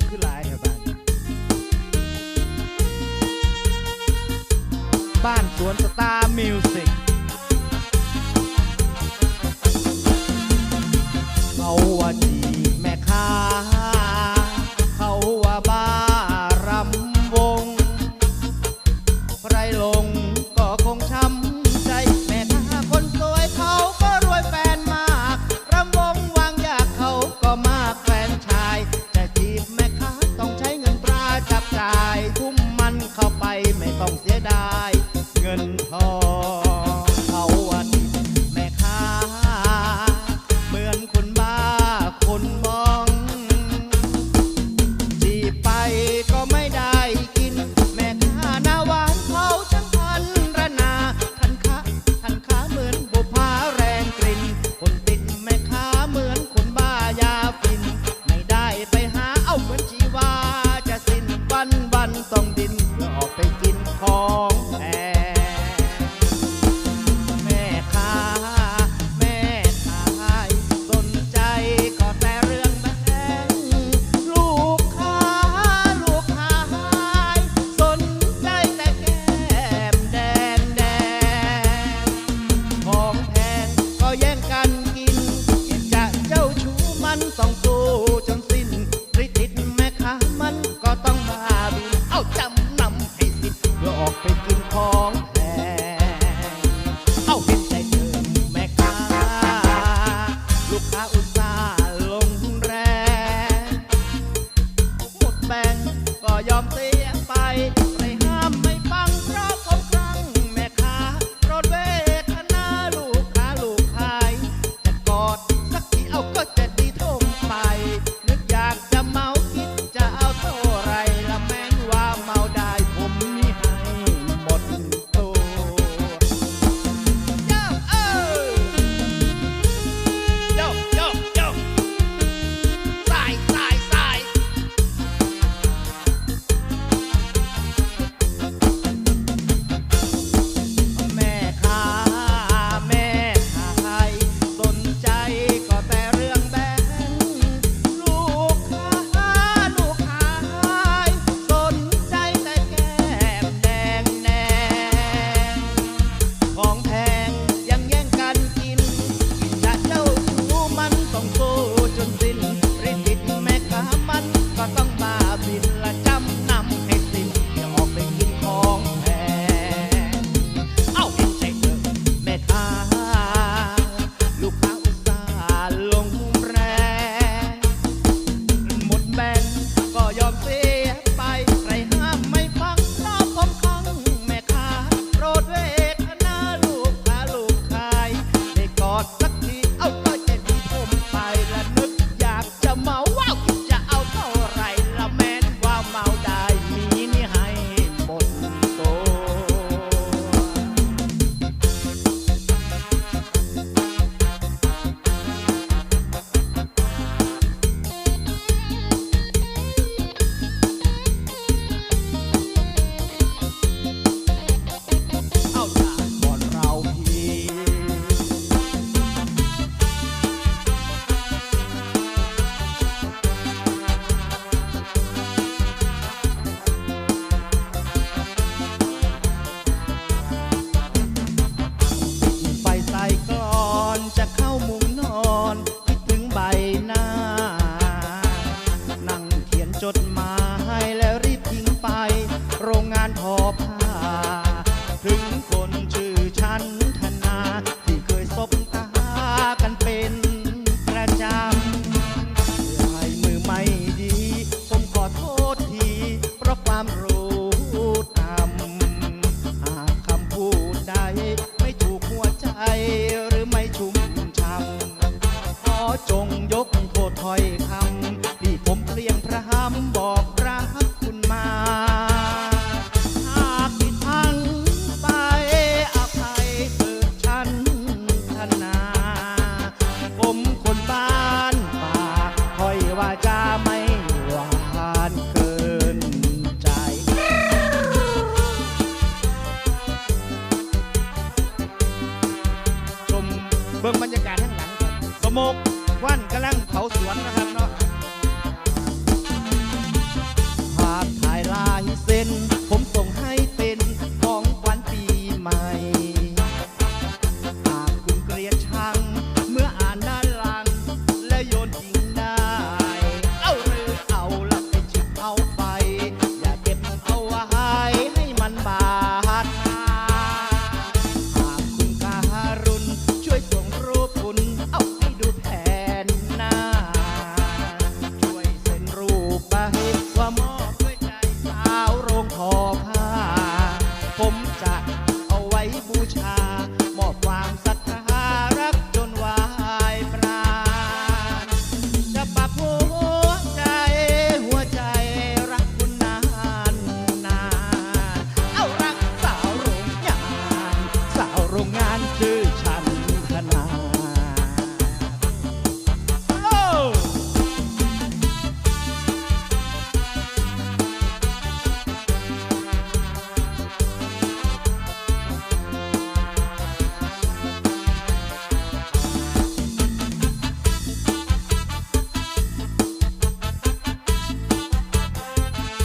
งขึ้นหลายแถวบ้าน บ้านสวนสตาร์มิวสิก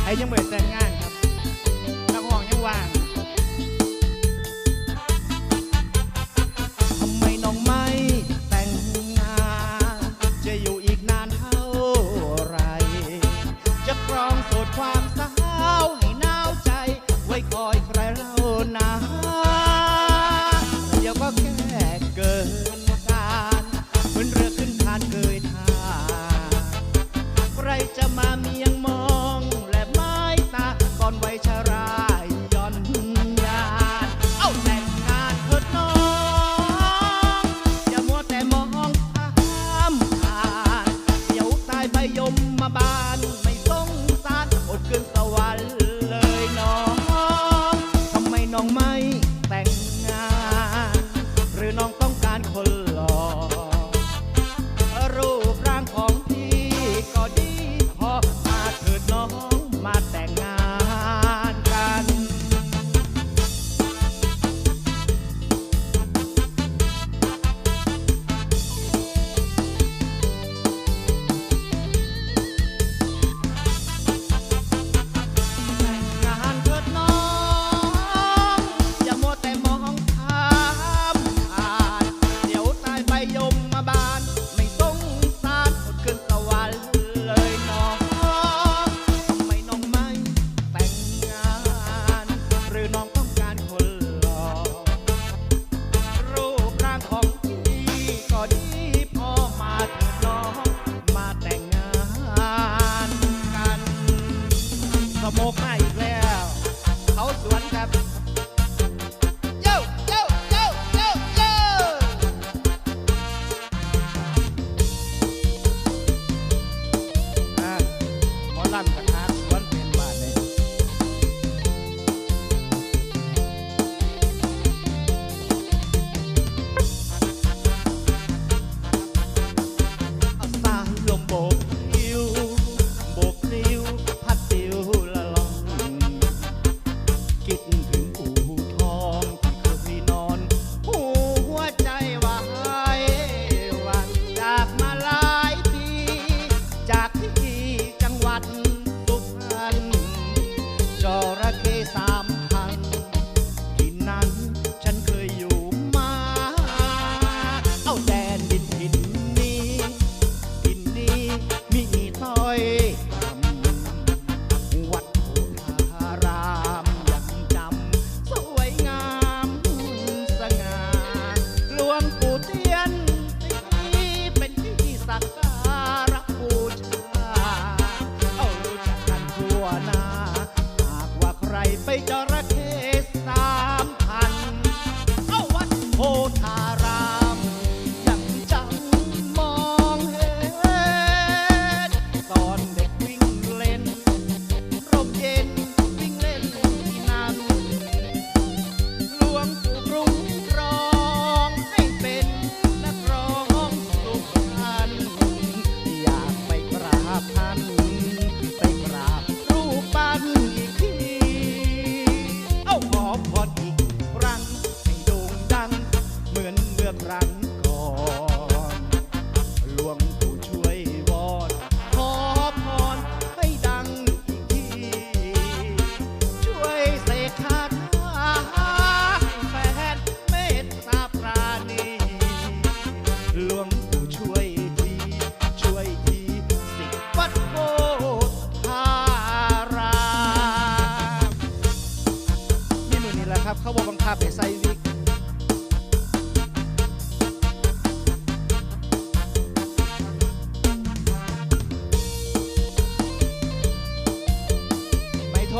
ไอ้ยังไม่แต่งงาน น้องไม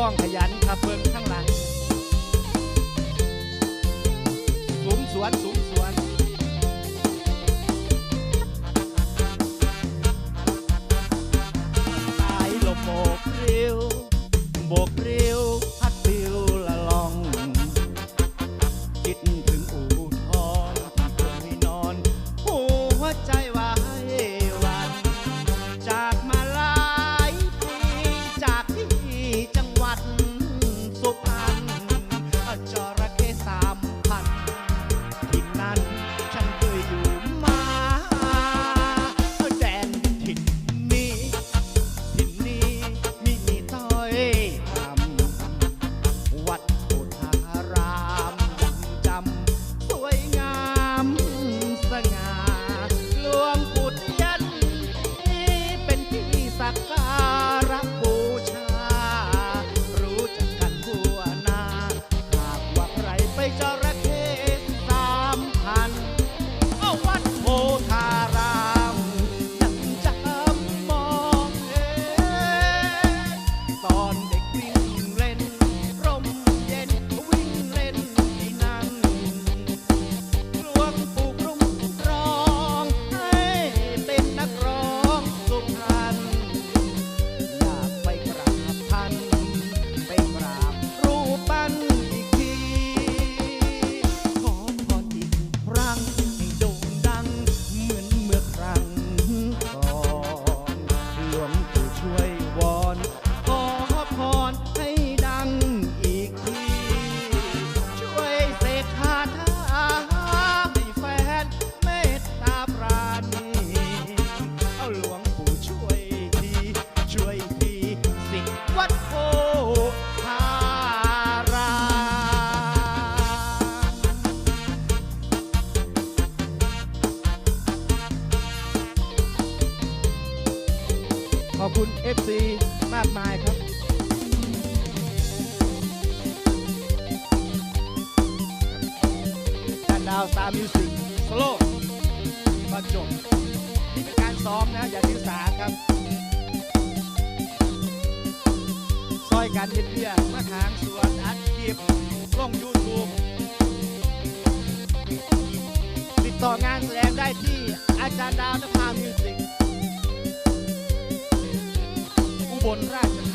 องขยันขับเบิ่งข้างหลังสูงสวนสูงสวน การเฮ็ดเบี้ยมาทางสวนอัดคลิปลงยูทูบติดต่องานแสดงได้ที่อาจารย์ดาวนภามิวสิกอุบลราช